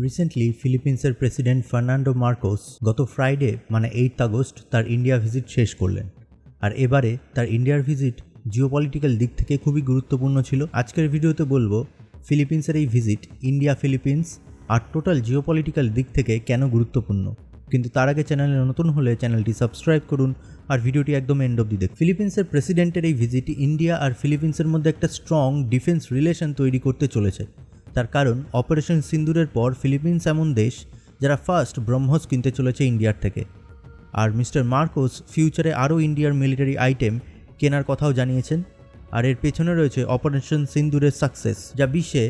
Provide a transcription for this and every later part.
Recently ফিলিপিন্সের president Fernando Marcos গত Friday মানে এইট আগস্ট তার ইন্ডিয়া ভিজিট শেষ করলেন। আর এবারে তার ইন্ডিয়ার ভিজিট জিওপলিটিক্যাল দিক থেকে খুবই গুরুত্বপূর্ণ ছিল। আজকের ভিডিওতে বলব ফিলিপিন্সের এই ভিজিট ইন্ডিয়া ফিলিপিন্স আর টোটাল জিওপলিটিক্যাল দিক থেকে কেন গুরুত্বপূর্ণ? কিন্তু তার আগে চ্যানেলে নতুন হলে চ্যানেলটি সাবস্ক্রাইব করুন আর ভিডিওটি একদম এন্ড অব্দি দেখ ফিলিপিন্সের প্রেসিডেন্টের এই ভিজিট ইন্ডিয়া আর ফিলিপিন্সের মধ্যে একটা স্ট্রং ডিফেন্স রিলেশন তৈরি করতে চলেছে। তার কারণ অপারেশন সিন্দুরের পর ফিলিপিন্স এমন দেশ যারা ফার্স্ট ব্রহ্মস কিনতে চলেছে ইন্ডিয়ার থেকে। আর মিস্টার মার্কোস ফিউচারে আরও ইন্ডিয়ার মিলিটারি আইটেম কেনার কথাও জানিয়েছেন। আর এর পেছনে রয়েছে অপারেশন সিন্দুরের সাকসেস যা বিশ্বে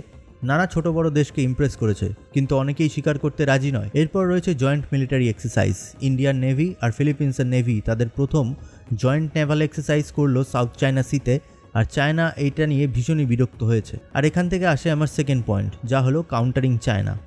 নানা ছোট বড় দেশকে ইমপ্রেস করেছে, কিন্তু অনেকেই স্বীকার করতে রাজি নয়। এরপর রয়েছে joint military exercise Indian navy আর ফিলিপিন্সের নেভি তাদের প্রথম জয়েন্ট নেভাল এক্সারসাইজ করল সাউথ চায়না সিতে আর চায়না এইটা নিয়ে ভীষণই বিরক্ত হয়েছে। আর এখান থেকে আসে আমার সেকেন্ড পয়েন্ট যা হলো কাউন্টারিং চায়না।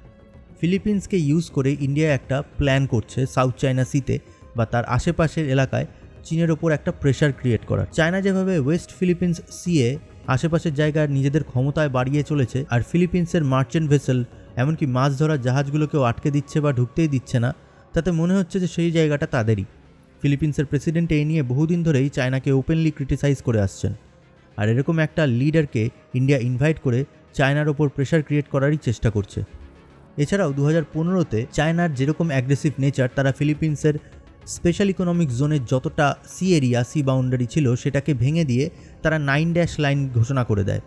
ফিলিপিন্সকে ইউজ করে ইন্ডিয়া একটা প্ল্যান করছে সাউথ চায়না সিতে বা তার আশেপাশের এলাকায় চীনের ওপর একটা প্রেশার ক্রিয়েট করার। চায়না যেভাবে ওয়েস্ট ফিলিপিন্স সিয়ে আশেপাশের জায়গায় নিজেদের ক্ষমতায় বাড়িয়ে চলেছে আর ফিলিপিন্সের মার্চেন্ট ভেসেল এমনকি মাছ ধরার জাহাজগুলোকেও আটকে দিচ্ছে বা ঢুকতেই দিচ্ছে না, তাতে মনে হচ্ছে যে সেই জায়গাটা তাদেরই। ফিলিপিন্সের প্রেসিডেন্ট এই নিয়ে বহুদিন ধরেই চায়নাকে ওপেনলি ক্রিটিসাইজ করে আসছেন। আর এরকম একটা লিডারকে ইন্ডিয়া ইনভাইট করে চায়নার ওপর প্রেশার ক্রিয়েট করারই চেষ্টা করছে। এছাড়াও দু হাজার পনেরোতে চায়নার যেরকম অ্যাগ্রেসিভ নেচার তারা ফিলিপিন্সের স্পেশাল ইকোনমিক জোনের যতটা সি এরিয়া সি বাউন্ডারি ছিল, সেটাকে ভেঙে দিয়ে তারা নাইন ড্যাশ লাইন ঘোষণা করে দেয়।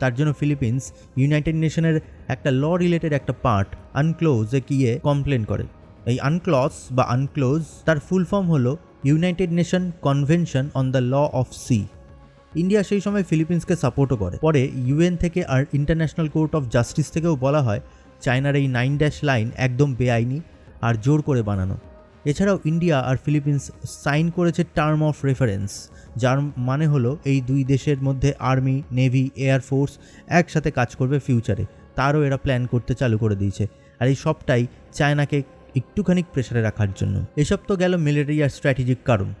তার জন্য ফিলিপিন্স ইউনাইটেড নেশনের একটা ল রিলেটেড একটা পার্ট আনক্লোজে গিয়ে কমপ্লেন করে। এই আনক্লজ বা আনক্লোজ তার ফুল ফর্ম হলো United Nation Convention on the Law of Sea India সেই সময় ফিলিপিন্সকে সাপোর্টও করে। পরে ইউএন থেকে আর ইন্টারন্যাশনাল কোর্ট অফ জাস্টিস থেকেও বলা হয়, চায়নার এই নাইন ড্যাশ লাইন একদম বেআইনি আর জোর করে বানানো। এছাড়াও ইন্ডিয়া আর ফিলিপিন্স সাইন করেছে টার্ম অফ রেফারেন্স, যার মানে হলো এই দুই দেশের মধ্যে আর্মি, নেভি এয়ারফোর্স একসাথে কাজ করবে ফিউচারে। তারও এরা প্ল্যান করতে চালু করে দিয়েছে। আর এই সবটাই চায়নাকে একটুখানি প্রেশারে রাখার জন্য। এসব তো গেল মিলিটারি আর স্ট্র্যাটেজিক কারণ।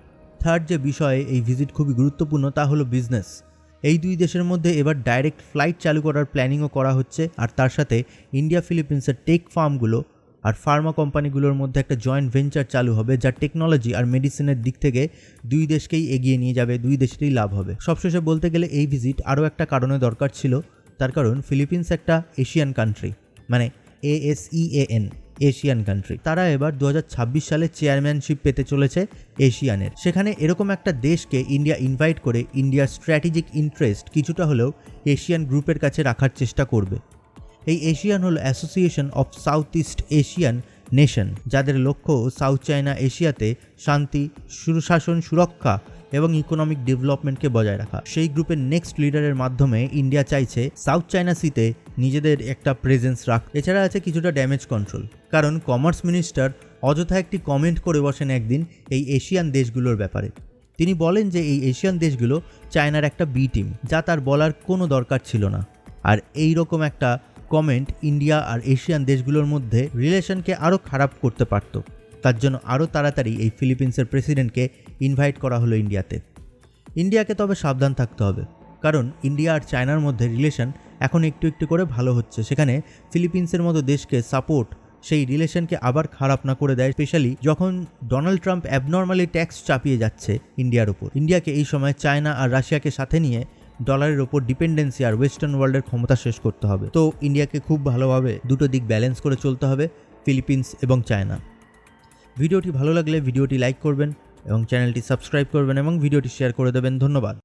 থার্ড যে বিষয়ে এই ভিজিট খুবই গুরুত্বপূর্ণ তা হলো বিজনেস এই দুই দেশের মধ্যে এবার ডাইরেক্ট ফ্লাইট চালু করার প্ল্যানিংও করা হচ্ছে, আর তার সাথে ইন্ডিয়া ফিলিপিন্সের টেক ফার্মগুলো আর ফার্মা কোম্পানিগুলোর মধ্যে একটা জয়েন্ট ভেঞ্চার চালু হবে, যা টেকনোলজি আর মেডিসিনের দিক থেকে দুই দেশকেই এগিয়ে নিয়ে যাবে, দুই দেশেরই লাভ হবে। সবশেষে বলতে গেলে এই ভিজিট আরও একটা কারণে দরকার ছিল, তার কারণ ফিলিপিন্স একটা এশিয়ান কান্ট্রি মানে এএসইএএন এশিয়ান কান্ট্রি তারা এবার দু হাজার ছাব্বিশ সালে চেয়ারম্যানশিপ পেতে চলেছে এশিয়ানের। সেখানে এরকম একটা দেশকে ইন্ডিয়া ইনভাইট করে ইন্ডিয়ার স্ট্র্যাটেজিক ইন্টারেস্ট কিছুটা হলেও এশিয়ান গ্রুপের কাছে রাখার চেষ্টা করবে। এই এশিয়ান হল Association of South East Asian Nation যাদের লক্ষ্য সাউথ চায়না এশিয়াতে শান্তি, সুশাসন সুরক্ষা এবং ইকোনমিক ডেভেলপমেন্টকে বজায় রাখা। সেই গ্রুপের নেক্সট লিডারের মাধ্যমে ইন্ডিয়া চাইছে সাউথ চায়না সিতে নিজেদের একটা প্রেজেন্স রাখ। এছাড়া আছে কিছুটা ড্যামেজ কন্ট্রোল কারণ কমার্স মিনিস্টার অযথা একটি কমেন্ট করে বসেন একদিন এই এশিয়ান দেশগুলোর ব্যাপারে। তিনি বলেন যে এই এশিয়ান দেশগুলো চায়নার একটা বি টিম যা তার বলার কোনো দরকার ছিল না। আর এই রকম একটা কমেন্ট ইন্ডিয়া আর এশিয়ান দেশগুলোর মধ্যে রিলেশনকে আরও খারাপ করতে পারত। তার জন্য আরও তাড়াতাড়ি এই ফিলিপিন্সের প্রেসিডেন্টকে ইনভাইট করা হলো ইন্ডিয়াতে ইন্ডিয়াকে তবে সাবধান থাকতে হবে, কারণ ইন্ডিয়া আর চায়নার মধ্যে রিলেশন এখন একটু একটু করে ভালো হচ্ছে। সেখানে ফিলিপিন্সের মতো দেশকে সাপোর্ট সেই রিলেশনকে আবার খারাপ না করে দেয় স্পেশালি যখন ডোনাল্ড ট্রাম্প অ্যাবনর্মালি ট্যাক্স চাপিয়ে যাচ্ছে ইন্ডিয়ার ওপর ইন্ডিয়াকে এই সময় চায়না আর রাশিয়াকে সাথে নিয়ে ডলারের ওপর ডিপেন্ডেন্সি আর ওয়েস্টার্ন ওয়ার্ল্ডের ক্ষমতা শেষ করতে হবে। তো ইন্ডিয়াকে খুব ভালোভাবে দুটো দিক ব্যালেন্স করে চলতে হবে ফিলিপিন্স এবং চায়না ভিডিওটি ভালো লাগলে ভিডিওটি লাইক করবেন এবং চ্যানেলটি সাবস্ক্রাইব করবেন এবং ভিডিওটি শেয়ার করে দেবেন। ধন্যবাদ।